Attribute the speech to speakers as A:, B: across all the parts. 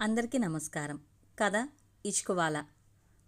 A: అందరికీ నమస్కారం. కథ ఇచ్చుకోవాల.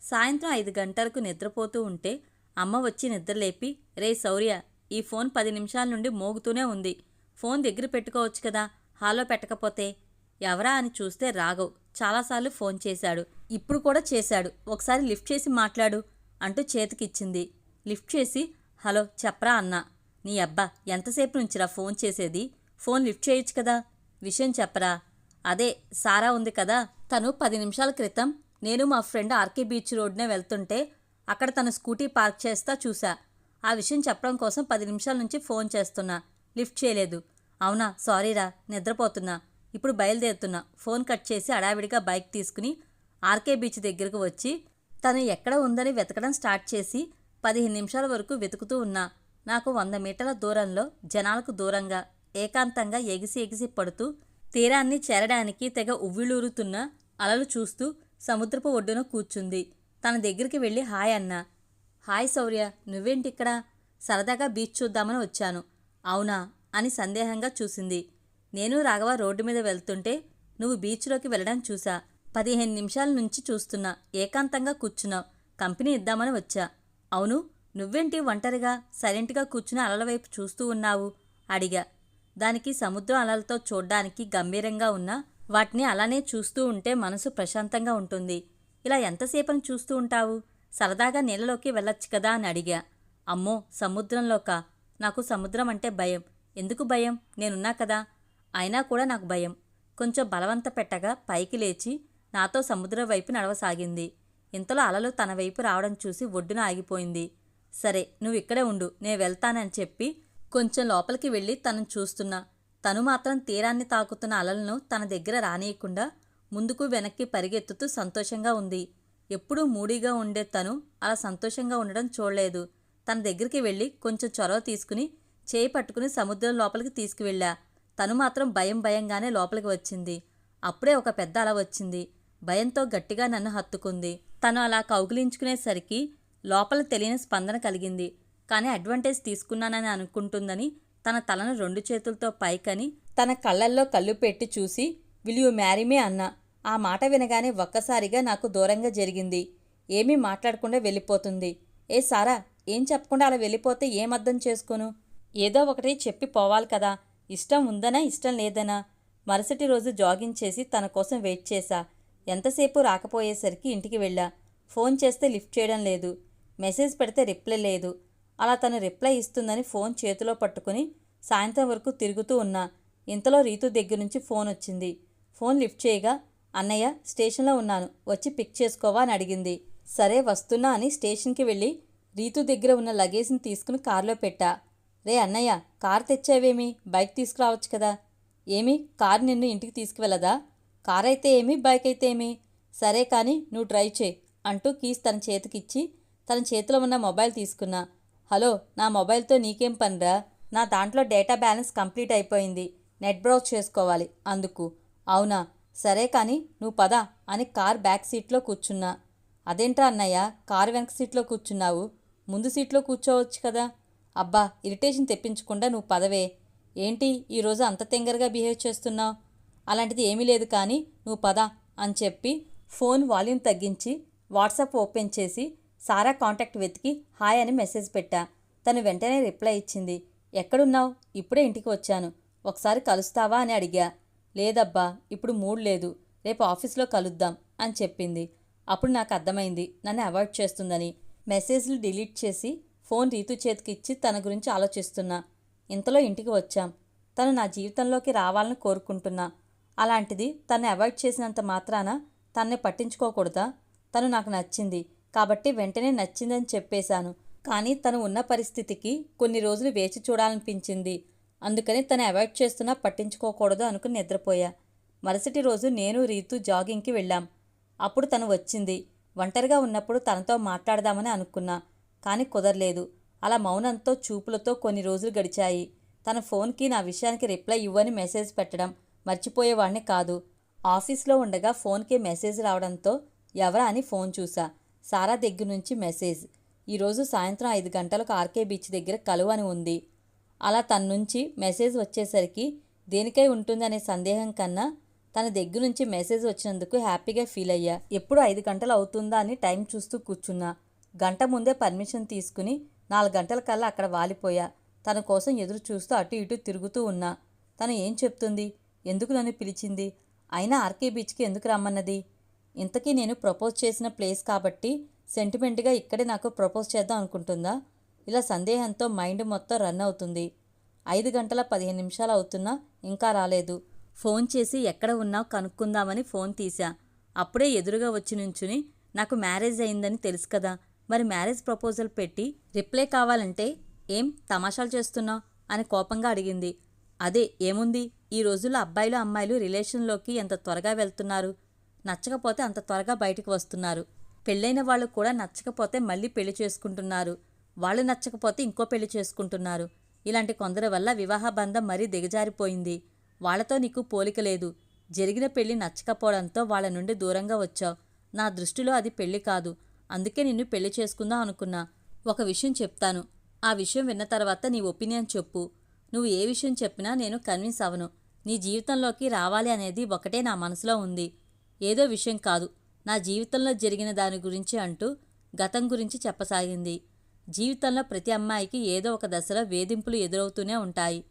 A: సాయంత్రం ఐదు గంటలకు నిద్రపోతూ ఉంటే అమ్మ వచ్చి నిద్రలేపి రే శౌర్య ఈ ఫోన్ పది నిమిషాల నుండి మోగుతూనే ఉంది. ఫోన్ దగ్గర పెట్టుకోవచ్చు కదా హాలో పెట్టకపోతే? ఎవరా అని చూస్తే రాఘవ్ చాలాసార్లు ఫోన్ చేశాడు. ఇప్పుడు కూడా చేశాడు. ఒకసారి లిఫ్ట్ చేసి మాట్లాడు అంటూ చేతికిచ్చింది. లిఫ్ట్ చేసి హలో చెప్పరా అన్నా. నీ అబ్బా ఎంతసేపు నుంచిరా ఫోన్ చేసేది? ఫోన్ లిఫ్ట్ చేయొచ్చు కదా? విషయం చెప్పరా? అదే సారా ఉంది కదా తను పది నిమిషాల క్రితం నేను మా ఫ్రెండ్ ఆర్కే బీచ్ రోడ్నే వెళ్తుంటే అక్కడ తన స్కూటీ పార్క్ చేస్తా చూసా ఆ విషయం చెప్పడం కోసం పది నిమిషాల నుంచి ఫోన్ చేస్తున్నా. లిఫ్ట్ చేయలేదు. అవునా సారీరా నిద్రపోతున్నా. ఇప్పుడు బయలుదేరుతున్నా. ఫోన్ కట్ చేసి అడావిడిగా బైక్ తీసుకుని ఆర్కే బీచ్ దగ్గరకు వచ్చి తను ఎక్కడ ఉందని వెతకడం స్టార్ట్ చేసి పదిహేను నిమిషాల వరకు వెతుకుతూ ఉన్నా. నాకు వంద మీటర్ల దూరంలో జనాలకు దూరంగా ఏకాంతంగా ఎగిసి ఎగిసి పడుతూ తీరాన్ని చేరడానికి తెగ ఉవ్విళూరుతున్న అలలు చూస్తూ సముద్రపు ఒడ్డున కూర్చుంది. తన దగ్గరికి వెళ్ళి హాయ్ అన్నా. హాయ్ శౌర్య నువ్వేంటి ఇక్కడ సరదాగా బీచ్ చూద్దామని వచ్చాను. అవునా? అని సందేహంగా చూసింది. నేను రాఘవ రోడ్డు మీద వెళ్తుంటే నువ్వు బీచ్లోకి వెళ్ళడం చూసా. పదిహేను నిమిషాల నుంచి చూస్తున్నా. ఏకాంతంగా కూర్చున్నావు. కంపెనీ ఇద్దామని వచ్చా. అవును. నువ్వేంటి ఒంటరిగా సైలెంట్గా కూర్చుని అలల వైపు చూస్తూ ఉన్నావు? అడిగా. దానికి సముద్రం అలలతో చూడ్డానికి గంభీరంగా ఉన్నా వాటిని అలానే చూస్తూ ఉంటే మనసు ప్రశాంతంగా ఉంటుంది. ఇలా ఎంతసేపని చూస్తూ ఉంటావు? సరదాగా నీళ్ళలోకి వెళ్ళొచ్చు కదా అని అడిగా. అమ్మో సముద్రంలోక? నాకు సముద్రం అంటే భయం. ఎందుకు భయం? నేనున్నా కదా. అయినా కూడా నాకు భయం. కొంచెం బలవంత పెట్టగా పైకి లేచి నాతో సముద్రం వైపు నడవసాగింది. ఇంతలో అలలు తన వైపు రావడం చూసి ఒడ్డున ఆగిపోయింది. సరే నువ్వు ఇక్కడే ఉండు. నేను వెళ్తానని చెప్పి కొంచెం లోపలికి వెళ్ళి తనను చూస్తున్నా. తను మాత్రం తీరాన్ని తాకుతున్న అలలను తన దగ్గర రానియకుండా ముందుకు వెనక్కి పరిగెత్తుతూ సంతోషంగా ఉంది. ఎప్పుడూ మూడీగా ఉండే తను అలా సంతోషంగా ఉండడం చూడలేదు. తన దగ్గరికి వెళ్ళి కొంచెం చొరవ తీసుకుని చేయి పట్టుకుని సముద్రం లోపలికి తీసుకువెళ్ళా. తను మాత్రం భయం భయంగానే లోపలికి వచ్చింది. అప్పుడే ఒక పెద్ద అల వచ్చింది. భయంతో గట్టిగా నన్ను హత్తుకుంది. తను అలా కౌగిలించుకునేసరికి లోపల తెలియని స్పందన కలిగింది. కానీ అడ్వాంటేజ్ తీసుకున్నానని అనుకుంటుందని తన తలను రెండు చేతులతో పైకని తన కళ్ళల్లో కళ్ళు పెట్టి చూసి విల్ యూ మ్యారీ అన్నా. ఆ మాట వినగానే ఒక్కసారిగా నాకు దూరంగా జరిగింది. ఏమీ మాట్లాడకుండా వెళ్ళిపోతుంది. ఏ సారా ఏం చెప్పకుండా అలా వెళ్ళిపోతే ఏం చేసుకోను? ఏదో ఒకటి చెప్పి పోవాలి కదా. ఇష్టం ఉందనా ఇష్టం లేదనా? మరుసటి రోజు జాగింగ్ చేసి తన కోసం వెయిట్ చేశా. ఎంతసేపు రాకపోయేసరికి ఇంటికి వెళ్ళా. ఫోన్ చేస్తే లిఫ్ట్ చేయడం లేదు. మెసేజ్ పెడితే రిప్లై లేదు. అలా తను రిప్లై ఇస్తుందని ఫోన్ చేతిలో పట్టుకుని సాయంత్రం వరకు తిరుగుతూ ఉన్నా. ఇంతలో రీతు దగ్గర నుంచి ఫోన్ వచ్చింది. ఫోన్ లిఫ్ట్ చేయగా అన్నయ్య స్టేషన్లో ఉన్నాను. వచ్చి పిక్ చేసుకోవా? అని అడిగింది. సరే వస్తున్నా అని స్టేషన్కి వెళ్ళి రీతు దగ్గర ఉన్న లగేజ్ని తీసుకుని కారులో పెట్టా. రే అన్నయ్య కార్ తెచ్చావేమి? బైక్ తీసుకురావచ్చు కదా. ఏమి? కార్ నిన్ను ఇంటికి తీసుకువెళ్ళదా? కార్ అయితే ఏమి? బైక్ అయితే ఏమి? సరే కానీ నువ్వు డ్రైవ్ చేయి అంటూ కీస్ తన చేతికిచ్చి తన చేతిలో ఉన్న మొబైల్ తీసుకున్నా. హలో నా మొబైల్తో నీకేం పనిరా? నా దాంట్లో డేటా బ్యాలెన్స్ కంప్లీట్ అయిపోయింది. నెట్ బ్రౌజ్ చేసుకోవాలి అందుకు. అవునా? సరే కానీ నువ్వు పద అని కార్ బ్యాక్ సీట్లో కూర్చున్నా. అదేంట్రా అన్నయ్య? కార్ వెనక సీట్లో కూర్చున్నావు. ముందు సీట్లో కూర్చోవచ్చు కదా? అబ్బా ఇరిటేషన్ తెప్పించకుండా నువ్వు పదవే. ఏంటి ఈరోజు అంత తెంగరగా బిహేవ్ చేస్తున్నావు? అలాంటిది ఏమీ లేదు కానీ నువ్వు పద అని చెప్పి ఫోన్ వాల్యూమ్ తగ్గించి వాట్సాప్ ఓపెన్ చేసి సారా కాంటాక్ట్ వెతికి హాయ్ అని మెసేజ్ పెట్టా. తను వెంటనే రిప్లై ఇచ్చింది. ఎక్కడున్నావు? ఇప్పుడే ఇంటికి వచ్చాను. ఒకసారి కలుస్తావా? అని అడిగా. లేదబ్బా ఇప్పుడు మూడ్ లేదు. రేపు ఆఫీస్లో కలుద్దాం అని చెప్పింది. అప్పుడు నాకు అర్థమైంది. నన్ను అవాయిడ్ చేస్తుందని. మెసేజ్లు డిలీట్ చేసి ఫోన్ రీతు చేతికిచ్చి తన గురించి ఆలోచిస్తున్నా. ఇంతలో ఇంటికి వచ్చాం. తను నా జీవితంలోకి రావాలని కోరుకుంటున్నా. అలాంటిది తను అవాయిడ్ చేసినంత మాత్రాన తన్నే పట్టించుకోకూడదా? తను నాకు నచ్చింది. కాబట్టి వెంటనే నచ్చిందని చెప్పేశాను. కానీ తను ఉన్న పరిస్థితికి కొన్ని రోజులు వేచి చూడాలనిపించింది. అందుకని తను అవాయిడ్ చేస్తున్నా పట్టించుకోకూడదు అనుకుని నిద్రపోయా. మరుసటి రోజు నేను రీతు జాగింగ్కి వెళ్ళాం. అప్పుడు తను వచ్చింది. ఒంటరిగా ఉన్నప్పుడు తనతో మాట్లాడదామని అనుకున్నా. కానీ కుదరలేదు. అలా మౌనంతో చూపులతో కొన్ని రోజులు గడిచాయి. తన ఫోన్కి నా విషయానికి రిప్లై ఇవ్వని మెసేజ్ పెట్టడం మర్చిపోయేవాడిని కాదు. ఆఫీస్లో ఉండగా ఫోన్కి మెసేజ్ రావడంతో ఎవరా అని ఫోన్ చూసా. సారా దగ్గర నుంచి మెసేజ్. ఈరోజు సాయంత్రం ఐదు గంటలకు ఆర్కే బీచ్ దగ్గర కలువని అని ఉంది. అలా తన నుంచి మెసేజ్ వచ్చేసరికి దేనికై ఉంటుందనే సందేహం కన్నా తన దగ్గర నుంచి మెసేజ్ వచ్చినందుకు హ్యాపీగా ఫీల్ అయ్యా. ఎప్పుడు ఐదు గంటలు అవుతుందా అని టైం చూస్తూ కూర్చున్నా. గంట ముందే పర్మిషన్ తీసుకుని నాలుగు గంటల కల్లా అక్కడ వాలిపోయా. తన కోసం ఎదురు చూస్తూ అటు ఇటు తిరుగుతూ ఉన్నా. తను ఏం చెప్తుంది? ఎందుకు నన్ను పిలిచింది? అయినా ఆర్కే బీచ్కి ఎందుకు రమ్మన్నది? ఇంతకీ నేను ప్రపోజ్ చేసిన ప్లేస్ కాబట్టి సెంటిమెంట్గా ఇక్కడే నాకు ప్రపోజ్ చేద్దాం అనుకుంటుందా? ఇలా సందేహంతో మైండ్ మొత్తం రన్ అవుతుంది. ఐదు గంటల పదిహేను నిమిషాలు అవుతున్నా ఇంకా రాలేదు. ఫోన్ చేసి ఎక్కడ ఉన్నావు కనుక్కుందామని ఫోన్ తీసా అప్పుడే ఎదురుగా వచ్చి నుంచుని నాకు మ్యారేజ్ అయిందని తెలుసు కదా మరి మ్యారేజ్ ప్రపోజల్ పెట్టి రిప్లై కావాలంటే ఏం తమాషాలు చేస్తున్నావు? అని కోపంగా అడిగింది. అదే ఏముంది? ఈ రోజుల్లో అబ్బాయిలు అమ్మాయిలు రిలేషన్లోకి ఎంత త్వరగా వెళ్తున్నారు? నచ్చకపోతే అంత త్వరగా బయటికి వస్తున్నారు. పెళ్ళైన వాళ్ళు కూడా నచ్చకపోతే మళ్ళీ పెళ్ళి చేసుకుంటున్నారు. వాళ్ళు నచ్చకపోతే ఇంకో పెళ్ళి చేసుకుంటున్నారు. ఇలాంటి కొందరి వల్ల వివాహ బంధం మరీ దిగజారిపోయింది. వాళ్ళతో నీకు పోలిక లేదు. జరిగిన పెళ్ళి నచ్చకపోవడంతో వాళ్ళ నుండి దూరంగా వచ్చావు. నా దృష్టిలో అది పెళ్ళి కాదు. అందుకే నిన్ను పెళ్ళి చేసుకుందాం అనుకున్నా. ఒక విషయం చెప్తాను. ఆ విషయం విన్న తర్వాత నీ ఒపీనియన్ చెప్పు. నువ్వు ఏ విషయం చెప్పినా నేను కన్విన్స్ అవను. నీ జీవితంలోకి రావాలి అనేది ఒకటే నా మనసులో ఉంది. ఏదో విషయం కాదు. నా జీవితంలో జరిగిన దాని గురించి అంటూ గతం గురించి చెప్పసాగింది. జీవితంలో ప్రతి అమ్మాయికి ఏదో ఒక దశలో వేధింపులు ఎదురవుతూనే ఉంటాయి.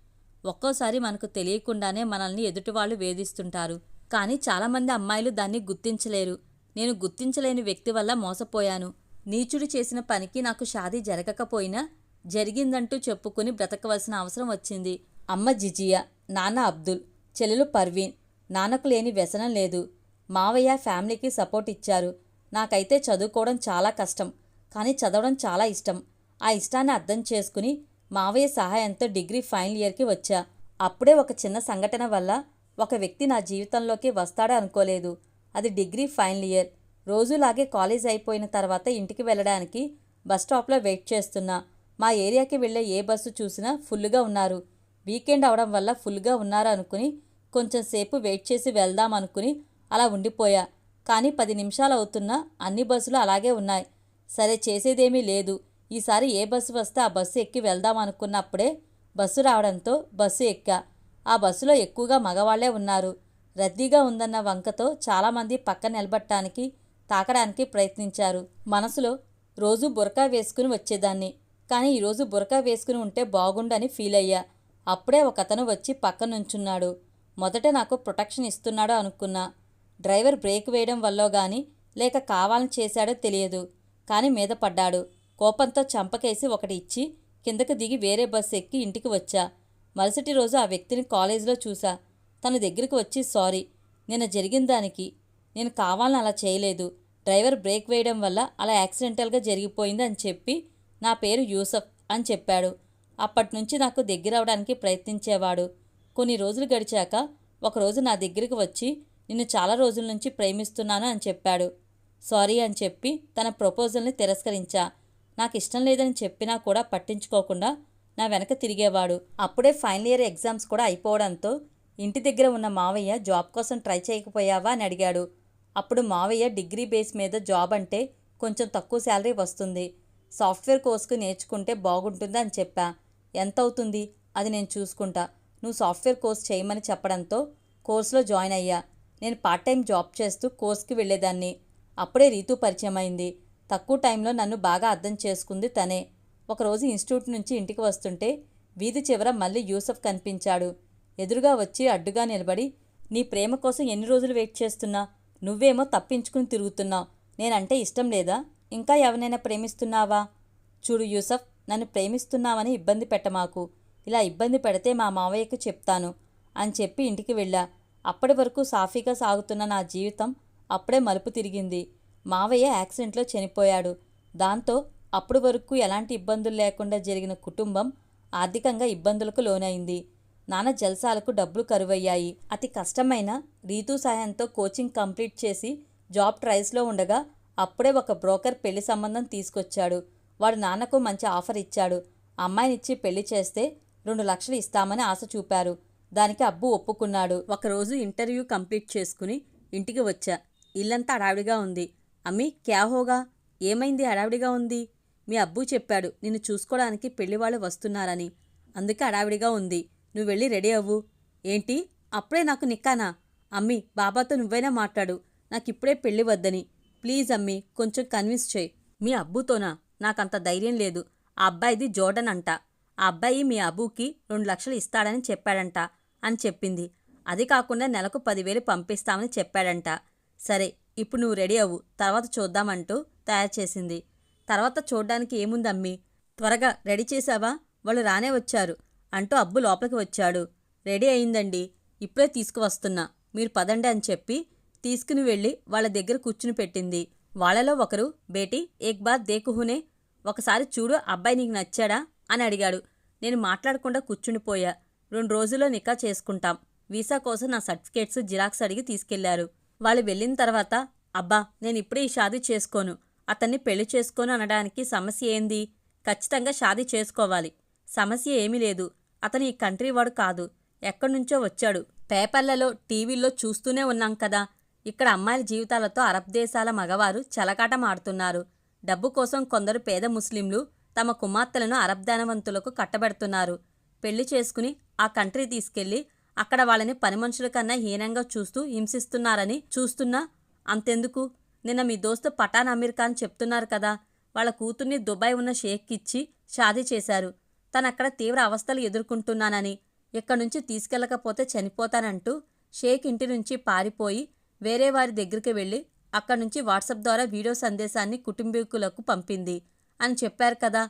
A: ఒక్కోసారి మనకు తెలియకుండానే మనల్ని ఎదుటివాళ్ళు వేధిస్తుంటారు. కానీ చాలామంది అమ్మాయిలు దాన్ని గుర్తించలేరు. నేను గుర్తించలేని వ్యక్తి వల్ల మోసపోయాను. నీచుడు చేసిన పనికి నాకు షాదీ జరగకపోయినా జరిగిందంటూ చెప్పుకుని బ్రతకవలసిన అవసరం వచ్చింది. అమ్మ జిజియా నాన్న అబ్దుల్ చెల్లెలు పర్వీన్ నాన్నకు లేని వ్యసనం లేదు. మావయ్య ఫ్యామిలీకి సపోర్ట్ ఇచ్చారు. నాకైతే చదువుకోవడం చాలా కష్టం. కానీ చదవడం చాలా ఇష్టం. ఆ ఇష్టాన్ని అర్థం చేసుకుని మావయ్య సహాయంతో డిగ్రీ ఫైనల్ ఇయర్కి వచ్చా. అప్పుడే ఒక చిన్న సంఘటన వల్ల ఒక వ్యక్తి నా జీవితంలోకి వస్తాడే అనుకోలేదు. అది డిగ్రీ ఫైనల్ ఇయర్. రోజులాగే కాలేజ్ అయిపోయిన తర్వాత ఇంటికి వెళ్ళడానికి బస్ స్టాప్లో వెయిట్ చేస్తున్నా. మా ఏరియాకి వెళ్ళే ఏ బస్సు చూసినా ఫుల్గా ఉన్నారు. వీకెండ్ అవడం వల్ల ఫుల్గా ఉన్నారు అనుకుని కొంచెం సేపు వెయిట్ చేసి వెళ్దాం అనుకుని అలా ఉండిపోయా. కానీ పది నిమిషాలు అవుతున్నా అన్ని బస్సులు అలాగే ఉన్నాయి. సరే చేసేదేమీ లేదు. ఈసారి ఏ బస్సు వస్తే ఆ బస్సు ఎక్కి వెళ్దాం అనుకున్నప్పుడే బస్సు రావడంతో బస్సు ఎక్కా. ఆ బస్సులో ఎక్కువగా మగవాళ్ళే ఉన్నారు. రద్దీగా ఉందన్న వంకతో చాలామంది పక్కన నిలబట్టడానికి తాకడానికి ప్రయత్నించారు. మనసులో రోజు బురకా వేసుకుని వచ్చేదాన్ని. కానీ ఈరోజు బురకా వేసుకుని ఉంటే బాగుండని ఫీల్ అయ్యా. అప్పుడే ఒకతను వచ్చి పక్క నుంచున్నాడు మొదట నాకు ప్రొటెక్షన్ ఇస్తున్నాడో అనుకున్నా. డ్రైవర్ బ్రేక్ వేయడం వల్లో గాని లేక కావాలని చేశాడో తెలియదు. కానీ మీద పడ్డాడు. కోపంతో చంపకేసి ఒకటి ఇచ్చి కిందకు దిగి వేరే బస్సు ఎక్కి ఇంటికి వచ్చా. మరుసటి రోజు ఆ వ్యక్తిని కాలేజీలో చూసా. తన దగ్గరికి వచ్చి సారీ నిన్న జరిగిన దానికి. నేను కావాలని అలా చేయలేదు. డ్రైవర్ బ్రేక్ వేయడం వల్ల అలా యాక్సిడెంటల్గా జరిగిపోయింది అని చెప్పి నా పేరు యూసఫ్ అని చెప్పాడు. అప్పటి నుంచి నాకు దగ్గర అవడానికి ప్రయత్నించేవాడు. కొన్ని రోజులు గడిచాక ఒకరోజు నా దగ్గరికి వచ్చి నిన్ను చాలా రోజుల నుంచి ప్రేమిస్తున్నాను అని చెప్పాడు. సారీ అని చెప్పి తన ప్రపోజల్ని తిరస్కరించా. నాకు ఇష్టం లేదని చెప్పినా కూడా పట్టించుకోకుండా నా వెనక తిరిగేవాడు. అప్పుడే ఫైనల్ ఇయర్ ఎగ్జామ్స్ కూడా అయిపోవడంతో ఇంటి దగ్గర ఉన్న మావయ్య జాబ్ కోసం ట్రై చేయకపోయావా అని అడిగాడు. అప్పుడు మావయ్య డిగ్రీ బేస్ మీద జాబ్ అంటే కొంచెం తక్కువ శాలరీ వస్తుంది. సాఫ్ట్వేర్ కోర్సుకు నేర్చుకుంటే బాగుంటుంది అని చెప్పా. ఎంత అవుతుంది? అది నేను చూసుకుంటా. నువ్వు సాఫ్ట్వేర్ కోర్స్ చేయమని చెప్పడంతో కోర్సులో జాయిన్ అయ్యా. నేను పార్ట్ టైం జాబ్ చేస్తూ కోర్స్కి వెళ్ళేదాన్ని. అప్పుడే రీతు పరిచయం అయింది. తక్కువ టైంలో నన్ను బాగా అర్థం చేసుకుంది తనే. ఒకరోజు ఇన్స్టిట్యూట్ నుంచి ఇంటికి వస్తుంటే వీధి చివర మళ్ళీ యూసఫ్ కనిపించాడు. ఎదురుగా వచ్చి అడ్డుగా నిలబడి నీ ప్రేమ కోసం ఎన్ని రోజులు వెయిట్ చేస్తున్నా? నువ్వేమో తప్పించుకుని తిరుగుతున్నావు నేనంటే ఇష్టం లేదా? ఇంకా ఎవరినైనా ప్రేమిస్తున్నావా? చూడు యూసఫ్ నన్ను ప్రేమిస్తున్నావని ఇబ్బంది పెట్టమాకు. ఇలా ఇబ్బంది పెడితే మా మావయ్యకు చెప్తాను అని చెప్పి ఇంటికి వెళ్ళా. అప్పటి వరకు సాఫీగా సాగుతున్న నా జీవితం అప్పుడే మలుపు తిరిగింది. మావయ్య యాక్సిడెంట్లో చనిపోయాడు. దాంతో అప్పటి వరకు ఎలాంటి ఇబ్బందులు లేకుండా జరిగిన కుటుంబం ఆర్థికంగా ఇబ్బందులకు లోనైంది. నాన్న జల్సాలకు డబ్బులు కరువయ్యాయి. అతి కష్టమైన రీతు సాయంతో కోచింగ్ కంప్లీట్ చేసి జాబ్ ట్రైస్లో ఉండగా అప్పుడే ఒక బ్రోకర్ పెళ్ళి సంబంధం తీసుకొచ్చాడు. వాడు నాన్నకు మంచి ఆఫర్ ఇచ్చాడు. అమ్మాయినిచ్చి పెళ్ళి చేస్తే రెండు లక్షలు ఇస్తామని ఆశ చూపారు. దానికి అబ్బు ఒప్పుకున్నాడు. ఒకరోజు ఇంటర్వ్యూ కంప్లీట్ చేసుకుని ఇంటికి వచ్చా. ఇల్లంతా హడావిడిగా ఉంది. అమ్మి క్యాహోగా ఏమైంది? హడావిడిగా ఉంది? మీ అబ్బు చెప్పాడు నిన్ను చూసుకోవడానికి పెళ్ళివాళ్ళు వస్తున్నారని. అందుకే హడావిడిగా ఉంది. నువ్వు వెళ్ళి రెడీ అవ్వు. ఏంటి? అప్పుడే నాకు నిక్కానా? అమ్మి బాబాతో నువ్వైనా మాట్లాడు. నాకిప్పుడే పెళ్ళి వద్దని. ప్లీజ్ అమ్మి కొంచెం కన్విన్స్ చేయి. మీ అబ్బుతోనా? నాకంత ధైర్యం లేదు. ఆ అబ్బాయిది జోర్డన్ అంట. ఆ అబ్బాయి మీ అబ్బుకి రెండు లక్షలు ఇస్తాడని చెప్పాడంట. అని చెప్పింది. అది కాకుండా నెలకు పదివేలు పంపిస్తామని చెప్పాడంట. సరే ఇప్పుడు నువ్వు రెడీ అవ్వు. తర్వాత చూద్దామంటూ తయారు చేసింది. తర్వాత చూడ్డానికి ఏముందమ్మి? త్వరగా రెడీ చేశావా? వాళ్ళు రానే వచ్చారు అంటూ అబ్బు లోపలికి వచ్చాడు. రెడీ అయిందండి. ఇప్పుడే తీసుకువస్తున్నా. మీరు పదండి అని చెప్పి తీసుకుని వెళ్ళి వాళ్ళ దగ్గర కూర్చుని పెట్టింది. వాళ్ళలో ఒకరు బేటీ ఏక్ బార్ దేకుహునే ఒకసారి చూడు అబ్బాయి నీకు నచ్చాడా? అని అడిగాడు. నేను మాట్లాడకుండా కూర్చుండిపోయా. రెండు రోజుల్లో నికా చేసుకుంటాం. వీసా కోసం నా సర్టిఫికేట్స్ జిరాక్స్ అడిగి తీసుకెళ్ళారు. వాళ్ళు వెళ్ళిన తర్వాత అబ్బా నేను ఇప్పుడే ఈ షాదీ చేసుకోను. అతన్ని పెళ్ళి చేసుకోను అనడానికి సమస్య ఏంది? ఖచ్చితంగా షాదీ చేసుకోవాలి. సమస్య ఏమీ లేదు. అతను ఈ కంట్రీ వాడు కాదు. ఎక్కడి నుంచో వచ్చాడు. పేపర్లలో టీవీల్లో చూస్తూనే ఉన్నాం కదా. ఇక్కడ అమ్మాయిల జీవితాలతో అరబ్ దేశాల మగవారు చలకాటమాడుతున్నారు డబ్బు కోసం కొందరు పేద ముస్లింలు తమ కుమార్తెలను అరబ్ ధనవంతులకు కట్టబెడుతున్నారు. పెళ్ళి చేసుకుని ఆ కంట్రీ తీసుకెళ్ళి అక్కడ వాళ్ళని పని మనుషుల కన్నా హీనంగా చూస్తూ హింసిస్తున్నారని చూస్తున్నా అంతెందుకు? నిన్న మీ దోస్తు పఠాన్ అమీర్ ఖాన్ చెప్తున్నారు కదా వాళ్ళ కూతుర్ని దుబాయ్ ఉన్న షేక్ ఇచ్చి షాదీ చేశారు. తనక్కడ తీవ్ర అవస్థలు ఎదుర్కొంటున్నానని ఇక్కడి నుంచి తీసుకెళ్ళకపోతే చనిపోతానంటూ షేక్ ఇంటి నుంచి పారిపోయి వేరే వారి దగ్గరికి వెళ్ళి అక్కడి నుంచి వాట్సాప్ ద్వారా వీడియో సందేశాన్ని కుటుంబీకులకు పంపింది అని చెప్పారు కదా.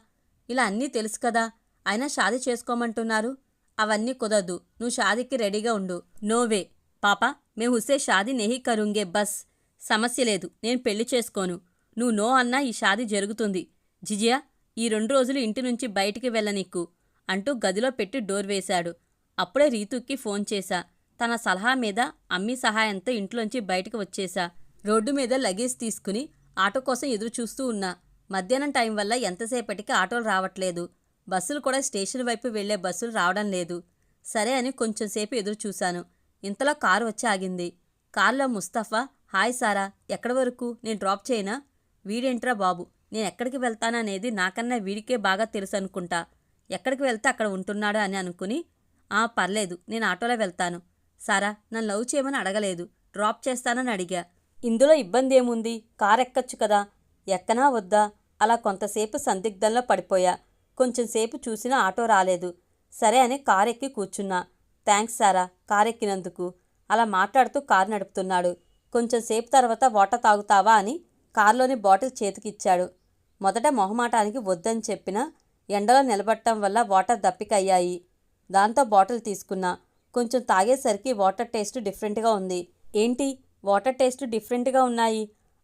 A: ఇలా అన్నీ తెలుసు కదా. అయినా షాదీ చేసుకోమంటున్నారు. అవన్నీ కుదరదు. నువ్వు షాదీకి రెడీగా ఉండు. నోవే పాప మేము హుసే షాదీ నెహి కరుంగే. బస్. సమస్య లేదు. నేను పెళ్ళి చేసుకోను. నువ్వు నో అన్నా ఈ షాదీ జరుగుతుంది. జిజియా ఈ రెండు రోజులు ఇంటి నుంచి బయటికి వెళ్ళనిక్కు అంటూ గదిలో పెట్టి డోర్ వేశాడు. అప్పుడే రీతుకి ఫోన్ చేశా. తన సలహా మీద అమ్మీ సహాయంతో ఇంట్లోంచి బయటకు వచ్చేశా. రోడ్డు మీద లగేజ్ తీసుకుని ఆటో కోసం ఎదురు చూస్తూ ఉన్నా. మధ్యాహ్నం టైం వల్ల ఎంతసేపటికి ఆటోలు రావట్లేదు. బస్సులు కూడా స్టేషన్ వైపు వెళ్ళే బస్సులు రావడం లేదు. సరే అని కొంచెంసేపు ఎదురు చూశాను. ఇంతలో కారు వచ్చి ఆగింది. కారులో ముస్తఫా హాయ్ సారా ఎక్కడి వరకు? నేను డ్రాప్ చేయనా? వీడేంట్రా బాబు? నేను ఎక్కడికి వెళ్తాననేది నాకన్నా వీడికే బాగా తెలుసు అనుకుంటా. ఎక్కడికి వెళ్తే అక్కడ ఉంటున్నాడు అని అనుకుని ఆ పర్లేదు నేను ఆటోలో వెళ్తాను. సారా నన్ను లవ్ చేయమని అడగలేదు. డ్రాప్ చేస్తానని అడిగా. ఇందులో ఇబ్బంది ఏముంది? కారు ఎక్కచ్చు కదా. ఎక్కనా వద్దా? అలా కొంతసేపు సందిగ్ధంలో పడిపోయా. కొంచెంసేపు చూసినా ఆటో రాలేదు. సరే అని కార్ ఎక్కి కూర్చున్నా. థ్యాంక్స్ సారా కార్ ఎక్కినందుకు అలా మాట్లాడుతూ కారు నడుపుతున్నాడు. కొంచెంసేపు తర్వాత వాటర్ తాగుతావా అని కారులోని బాటిల్ చేతికిచ్చాడు. మొదట మొహమాటానికి వద్దని చెప్పినా ఎండలో నిలబడటం వల్ల వాటర్ దప్పికయ్యాయి. దాంతో బాటిల్ తీసుకున్నా. కొంచెం తాగేసరికి వాటర్ టేస్ట్ డిఫరెంట్గా ఉంది. ఏంటి? వాటర్ టేస్ట్ డిఫరెంట్గా ఉన్నాయి?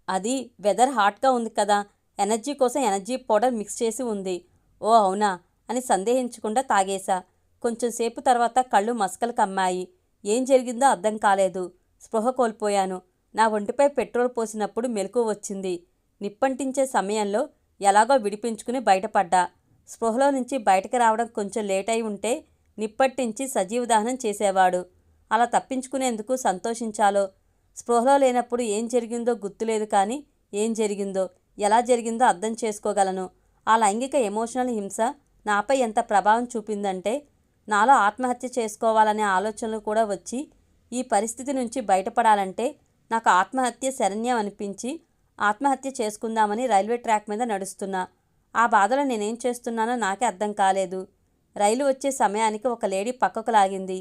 A: అది వెదర్ హాట్గా ఉంది కదా. ఎనర్జీ కోసం ఎనర్జీ పౌడర్ మిక్స్ చేసి ఉంది. ఓ అవునా? అని సందేహించకుండా తాగేశా. కొంచెంసేపు తర్వాత కళ్ళు మసకలు కమ్మాయి. ఏం జరిగిందో అర్థం కాలేదు. స్పృహ కోల్పోయాను. నా ఒంటిపై పెట్రోల్ పోసినప్పుడు మెలకు వచ్చింది. నిప్పంటించే సమయంలో ఎలాగో విడిపించుకుని బయటపడ్డా. స్పృహలో నుంచి బయటకు రావడం కొంచెం లేట్ అయి ఉంటే నిప్పట్టించి సజీవదహనం చేసేవాడు. అలా తప్పించుకునేందుకు సంతోషించాలో? స్పృహలో లేనప్పుడు ఏం జరిగిందో గుర్తులేదు కానీ ఏం జరిగిందో ఎలా జరిగిందో అర్థం చేసుకోగలను. ఆ లైంగిక ఎమోషనల్ హింస నాపై ఎంత ప్రభావం చూపిందంటే నాలో ఆత్మహత్య చేసుకోవాలనే ఆలోచనలు కూడా వచ్చి ఈ పరిస్థితి నుంచి బయటపడాలంటే నాకు ఆత్మహత్య శరణ్యం అనిపించి ఆత్మహత్య చేసుకుందామని రైల్వే ట్రాక్ మీద నడుస్తున్నా. ఆ బాధలో నేనేం చేస్తున్నానో నాకే అర్థం కాలేదు. రైలు వచ్చే సమయానికి ఒక లేడీ పక్కకు లాగింది.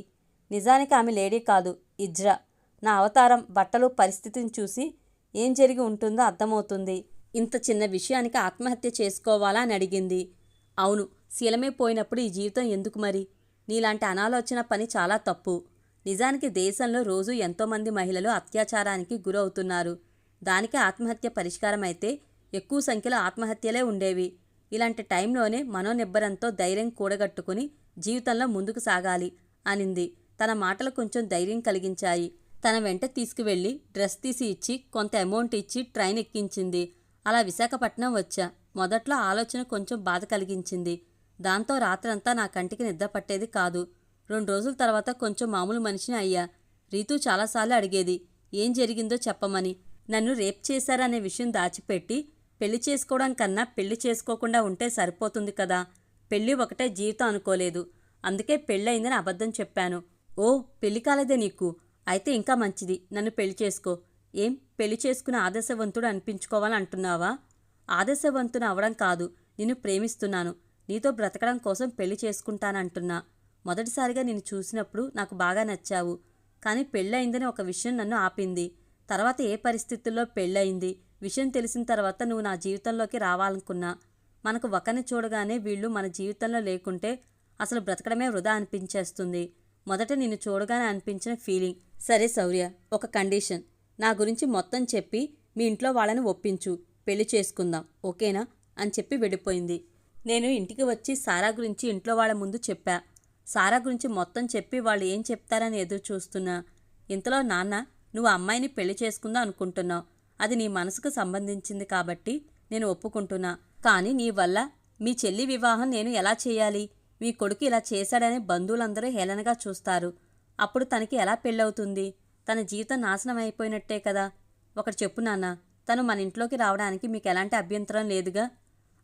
A: నిజానికి ఆమె లేడీ కాదు ఇజ్రా. నా అవతారం బట్టలు పరిస్థితిని చూసి ఏం జరిగి ఉంటుందో అర్థమవుతుంది. ఇంత చిన్న విషయానికి ఆత్మహత్య చేసుకోవాలా అని అడిగింది. అవును శీలమే పోయినప్పుడు ఈ జీవితం ఎందుకు మరి? నీలాంటి అనాలోచన పని చాలా తప్పు. నిజానికి దేశంలో రోజు ఎంతోమంది మహిళలు అత్యాచారానికి గురవుతున్నారు. దానికి ఆత్మహత్య పరిష్కారం అయితే ఎక్కువ సంఖ్యలో ఆత్మహత్యలే ఉండేవి. ఇలాంటి టైంలోనే మనోనిబ్బరంతో ధైర్యం కూడగట్టుకుని జీవితంలో ముందుకు సాగాలి అనింది. తన మాటలు కొంచెం ధైర్యం కలిగించాయి. తన వెంట తీసుకువెళ్ళి డ్రెస్ తీసి ఇచ్చి కొంత అమౌంట్ ఇచ్చి ట్రైన్ ఎక్కించింది. అలా విశాఖపట్నం వచ్చా. మొదట్లో ఆలోచన కొంచెం బాధ కలిగించింది. దాంతో రాత్రంతా నా కంటికి నిద్ర పట్టేది కాదు. రెండు రోజుల తర్వాత కొంచెం మామూలు మనిషిని అయ్యా. రీతు చాలాసార్లు అడిగేది ఏం జరిగిందో చెప్పమని? నన్ను రేప్ చేశారనే విషయం దాచిపెట్టి పెళ్ళి చేసుకోవడం కన్నా పెళ్ళి చేసుకోకుండా ఉంటే సరిపోతుంది కదా. పెళ్ళి ఒకటే జీవితం అనుకోలేదు. అందుకే పెళ్ళయిందని అబద్ధం చెప్పాను. ఓ పెళ్ళి కాలేదే నీకు. అయితే ఇంకా మంచిది. నన్ను పెళ్ళి చేసుకో. ఏం పెళ్ళి చేసుకుని ఆదర్శవంతుడు అనిపించుకోవాలని అంటున్నావా ఆదర్శవంతుని అవడం కాదు నిన్ను ప్రేమిస్తున్నాను. నీతో బ్రతకడం కోసం పెళ్ళి చేసుకుంటానంటున్నా. మొదటిసారిగా నిన్ను చూసినప్పుడు నాకు బాగా నచ్చావు. కానీ పెళ్ళయిందని ఒక విషయం నన్ను ఆపింది. తర్వాత ఏ పరిస్థితుల్లో పెళ్ళయింది? విషయం తెలిసిన తర్వాత నువ్వు నా జీవితంలోకి రావాలనుకున్నా. మనకు ఒకరిని చూడగానే వీళ్ళు మన జీవితంలో లేకుంటే అసలు బ్రతకడమే వృధా అనిపించేస్తుంది. మొదట నిన్ను చూడగానే అనిపించిన ఫీలింగ్. సరే శౌర్య ఒక కండిషన్. నా గురించి మొత్తం చెప్పి మీ ఇంట్లో వాళ్ళని ఒప్పించు. పెళ్ళి చేసుకుందాం. ఓకేనా? అని చెప్పి వెళ్ళిపోయింది. నేను ఇంటికి వచ్చి సారా గురించి ఇంట్లో వాళ్ళ ముందు చెప్పా. సారా గురించి మొత్తం చెప్పి వాళ్ళు ఏం చెప్తారని ఎదురు చూస్తున్నా. ఇంతలో నాన్న నువ్వు అమ్మాయిని పెళ్ళి చేసుకుందాం అనుకుంటున్నావు. అది నీ మనసుకు సంబంధించింది కాబట్టి నేను ఒప్పుకుంటున్నా. కానీ నీ వల్ల మీ చెల్లి వివాహం నేను ఎలా చేయాలి? మీ కొడుకు ఇలా చేశాడని బంధువులందరూ హేళనగా చూస్తారు. అప్పుడు తనకి ఎలా పెళ్ళవుతుంది? తన జీవితం నాశనం అయిపోయినట్టే కదా. ఒకటి చెప్పు నాన్న తను మన ఇంట్లోకి రావడానికి మీకు ఎలాంటి అభ్యంతరం లేదుగా?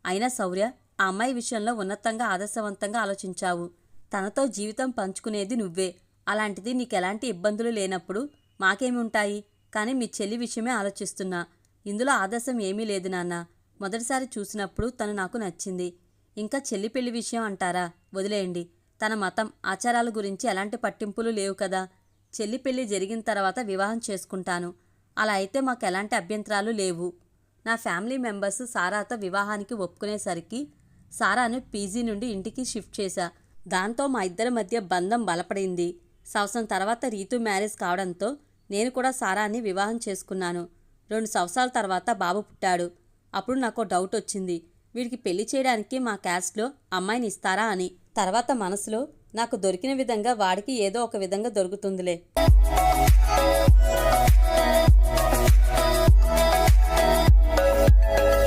A: అయినా శౌర్య ఆ అమ్మాయి విషయంలో ఉన్నతంగా ఆదర్శవంతంగా ఆలోచించావు. తనతో జీవితం పంచుకునేది నువ్వే. అలాంటిది నీకెలాంటి ఇబ్బందులు లేనప్పుడు మాకేమి ఉంటాయి? కానీ మీ చెల్లి విషయమే ఆలోచిస్తున్నా. ఇందులో ఆదర్శం ఏమీ లేదు నాన్న. మొదటిసారి చూసినప్పుడు తను నాకు నచ్చింది. ఇంకా చెల్లి పెళ్ళి విషయం అంటారా? వదిలేయండి. తన మతం ఆచారాల గురించి ఎలాంటి పట్టింపులు లేవు కదా. చెల్లి పెళ్ళి జరిగిన తర్వాత వివాహం చేసుకుంటాను. అలా అయితే మాకు ఎలాంటి అభ్యంతరాలు లేవు. నా ఫ్యామిలీ మెంబర్స్ సారాతో వివాహానికి ఒప్పుకునేసరికి సారాను పీజీ నుండి ఇంటికి షిఫ్ట్ చేశా. దాంతో మా ఇద్దరి మధ్య బంధం బలపడింది. సంవత్సరం తర్వాత రీతు మ్యారేజ్ కావడంతో నేను కూడా సారాన్ని వివాహం చేసుకున్నాను. రెండు సంవత్సరాల తర్వాత బాబు పుట్టాడు. అప్పుడు నాకు డౌట్ వచ్చింది. వీడికి పెళ్ళి చేయడానికి మా క్యాస్ట్లో అమ్మాయిని ఇస్తారా అని. తర్వాత మనసులో నాకు దొరికిన విధంగా వాడికి ఏదో ఒక విధంగా దొరుకుతుందిలే.